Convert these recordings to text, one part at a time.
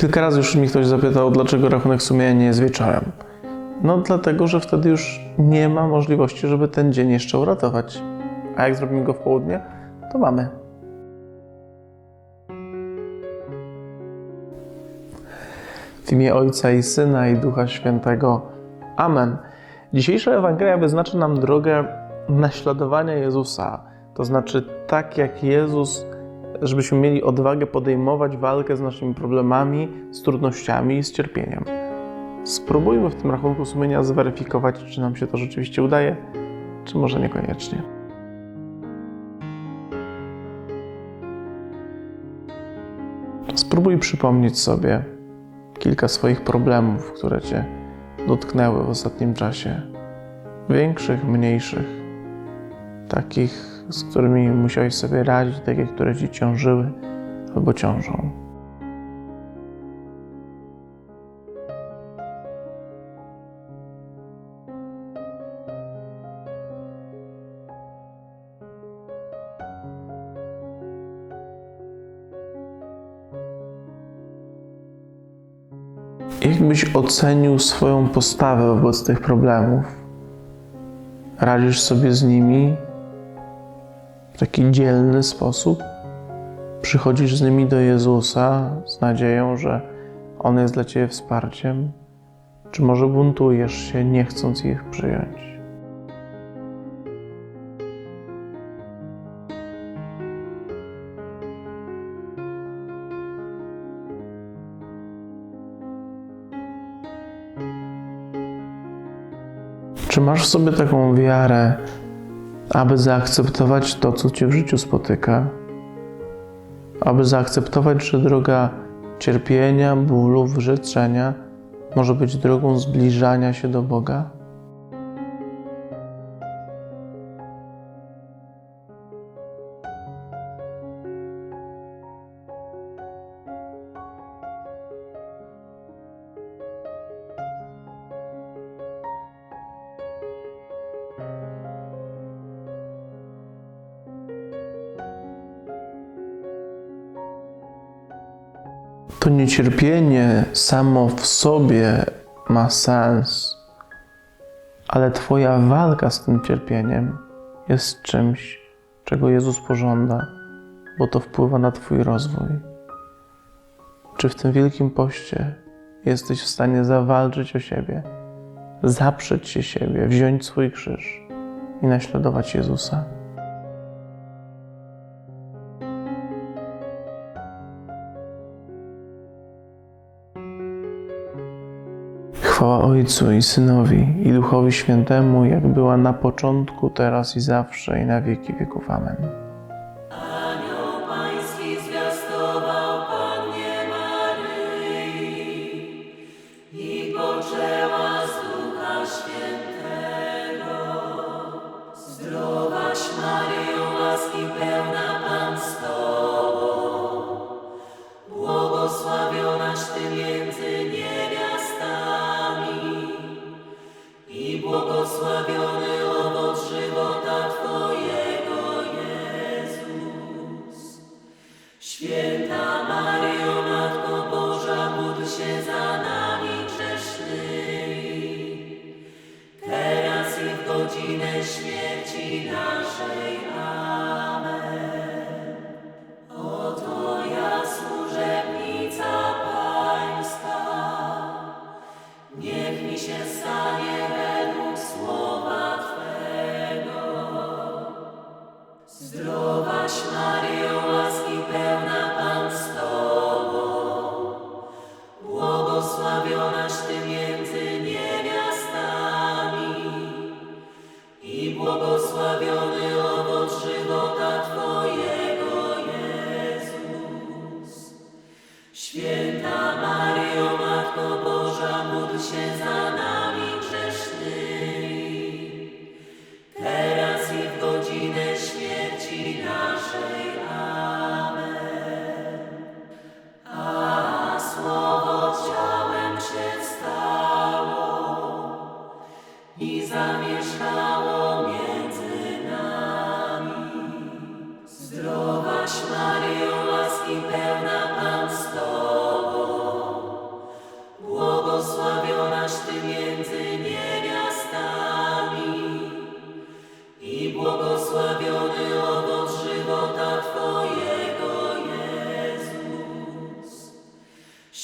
Kilka razy już mi ktoś zapytał, dlaczego rachunek sumienia nie jest wieczorem. No dlatego, że wtedy już nie ma możliwości, żeby ten dzień jeszcze uratować. A jak zrobimy go w południe, to mamy. W imię Ojca i Syna i Ducha Świętego. Amen. Dzisiejsza Ewangelia wyznacza nam drogę naśladowania Jezusa. To znaczy, tak jak Jezus, żebyśmy mieli odwagę podejmować walkę z naszymi problemami, z trudnościami i z cierpieniem. Spróbujmy w tym rachunku sumienia zweryfikować, czy nam się to rzeczywiście udaje, czy może niekoniecznie. Spróbuj przypomnieć sobie kilka swoich problemów, które Cię dotknęły w ostatnim czasie. Większych, mniejszych. Takich, z którymi musiałeś sobie radzić, takie, które Ci ciążyły albo ciążą. Jakbyś ocenił swoją postawę wobec tych problemów? Radzisz sobie z nimi taki dzielny sposób? Przychodzisz z nimi do Jezusa z nadzieją, że On jest dla Ciebie wsparciem? Czy może buntujesz się, nie chcąc ich przyjąć? Czy masz w sobie taką wiarę, aby zaakceptować to, co cię w życiu spotyka? Aby zaakceptować, że droga cierpienia, bólu, wyrzeczenia może być drogą zbliżania się do Boga? To niecierpienie samo w sobie ma sens, ale Twoja walka z tym cierpieniem jest czymś, czego Jezus pożąda, bo to wpływa na Twój rozwój. Czy w tym wielkim poście jesteś w stanie zawalczyć o siebie, zaprzeć się siebie, wziąć swój krzyż i naśladować Jezusa? Chwała Ojcu i Synowi i Duchowi Świętemu, jak była na początku, teraz i zawsze i na wieki wieków. Amen. Zdrowaś Maryjo, łaski pełna niech mi się stanie Boża,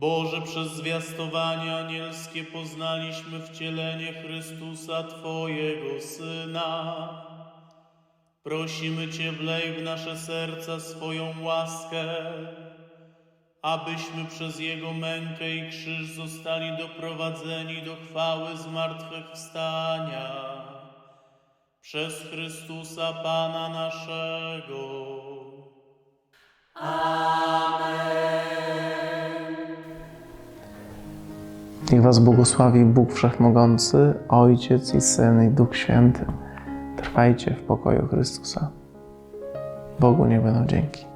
Boże, przez zwiastowanie anielskie poznaliśmy wcielenie Chrystusa, Twojego Syna. Prosimy Cię, wlej w nasze serca swoją łaskę, abyśmy przez Jego mękę i krzyż zostali doprowadzeni do chwały zmartwychwstania. Przez Chrystusa Pana naszego. Niech Was błogosławi Bóg Wszechmogący, Ojciec i Syn i Duch Święty. Trwajcie w pokoju Chrystusa. Bogu nie będą dzięki.